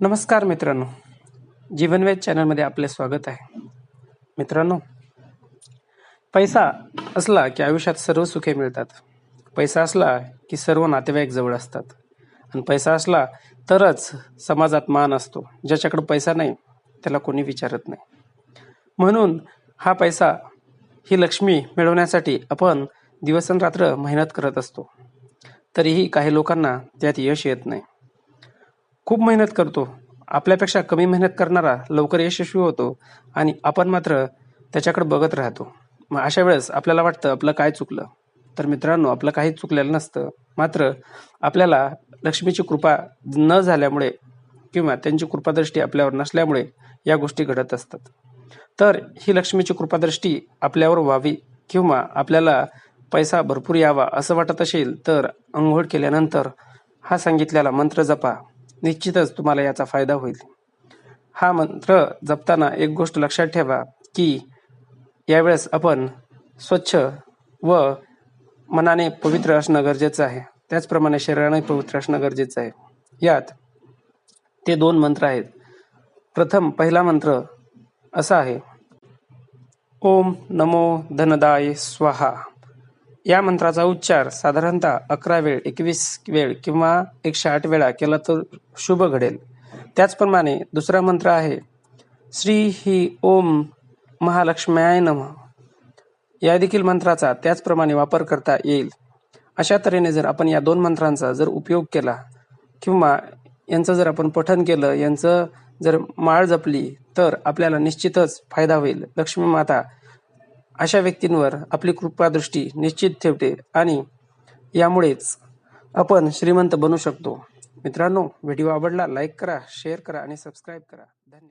नमस्कार मित्रांनो. जीवनवेद चॅनलमध्ये आपले स्वागत आहे. मित्रांनो पैसा असला की आयुष्यात सर्व सुखे मिळतात. पैसा असला की सर्व नातेवाईक जवळ असतात. आणि पैसा असला तरच समाजात मान असतो. ज्याच्याकडे पैसा नाही त्याला कोणी विचारत नाही. म्हणून हा पैसा ही लक्ष्मी मिळवण्यासाठी आपण दिवसनरात्र मेहनत करत असतो. तरीही काही लोकांना त्यात यश येत नाही. खूप मेहनत करतो. आपल्यापेक्षा कमी मेहनत करणारा लवकर यशस्वी होतो आणि आपण मात्र त्याच्याकडे बघत राहतो. मग अशा वेळेस आपल्याला वाटतं आपलं काय चुकलं? तर मित्रांनो आपलं काहीच चुकलेलं नसतं. मात्र आपल्याला लक्ष्मीची कृपा न झाल्यामुळे किंवा त्यांची कृपादृष्टी आपल्यावर नसल्यामुळे या गोष्टी घडत असतात. तर ही लक्ष्मीची कृपादृष्टी आपल्यावर व्हावी किंवा आपल्याला पैसा भरपूर यावा असं वाटत असेल तर अंघोळ केल्यानंतर हा सांगितलेला मंत्र जपा. निश्चितच तुम्हाला याचा फायदा होईल. हा मंत्र जपताना एक गोष्ट लक्षात ठेवा की यावेळेस आपण स्वच्छ व मनाने पवित्र असणं गरजेचं आहे. त्याचप्रमाणे शरीराने पवित्र असणं गरजेचं आहे. यात ते दोन मंत्र आहेत. प्रथम पहिला मंत्र असा आहे. ओम नमो धनदाय स्वाहा. या मंत्राचा उच्चार साधारणतः अकरा वेळ एकवीस वेळ किंवा एकशे आठ वेळा केला तर शुभ घडेल. त्याचप्रमाणे दुसरा मंत्र आहे श्री ही ओम महालक्ष्म्याय नम. या देखील मंत्राचा त्याचप्रमाणे वापर करता येईल. अशा तऱ्हेने जर आपण या दोन मंत्रांचा जर उपयोग केला किंवा यांचं जर आपण पठन केलं यांचं जर माळ जपली तर आपल्याला निश्चितच फायदा होईल. लक्ष्मी माता अशा व्यक्तींवर आपली कृपादृष्टी निश्चित ठेवते आणि यामुळेच आपण श्रीमंत बनू शकतो. मित्रांनो व्हिडिओ आवडला लाईक करा शेअर करा आणि सबस्क्राईब करा. धन्यवाद.